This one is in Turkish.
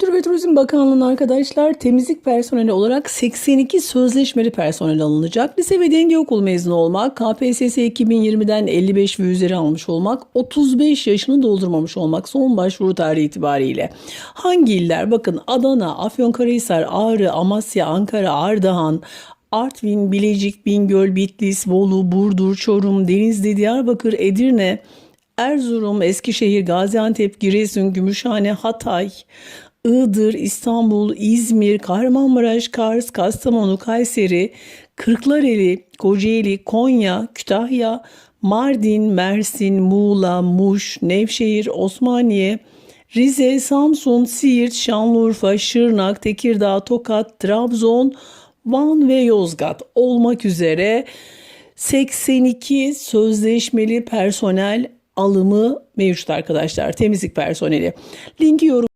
Kültür ve Turizm Bakanlığı'nın arkadaşlar temizlik personeli olarak 82 sözleşmeli personel alınacak. Lise ve denge okul mezunu olmak, KPSS 2020'den 55 ve üzeri almış olmak, 35 yaşını doldurmamış olmak son başvuru tarihi itibariyle. Hangi iller? Bakın Adana, Afyonkarahisar, Ağrı, Amasya, Ankara, Ardahan, Artvin, Bilecik, Bingöl, Bitlis, Bolu, Burdur, Çorum, Denizli, Diyarbakır, Edirne, Erzurum, Eskişehir, Gaziantep, Giresun, Gümüşhane, Hatay, Iğdır, İstanbul, İzmir, Kahramanmaraş, Kars, Kastamonu, Kayseri, Kırklareli, Kocaeli, Konya, Kütahya, Mardin, Mersin, Muğla, Muş, Nevşehir, Osmaniye, Rize, Samsun, Siirt, Şanlıurfa, Şırnak, Tekirdağ, Tokat, Trabzon, Van ve Yozgat. Olmak üzere 82 sözleşmeli personel alımı mevcut arkadaşlar. Temizlik personeli. Linki yorum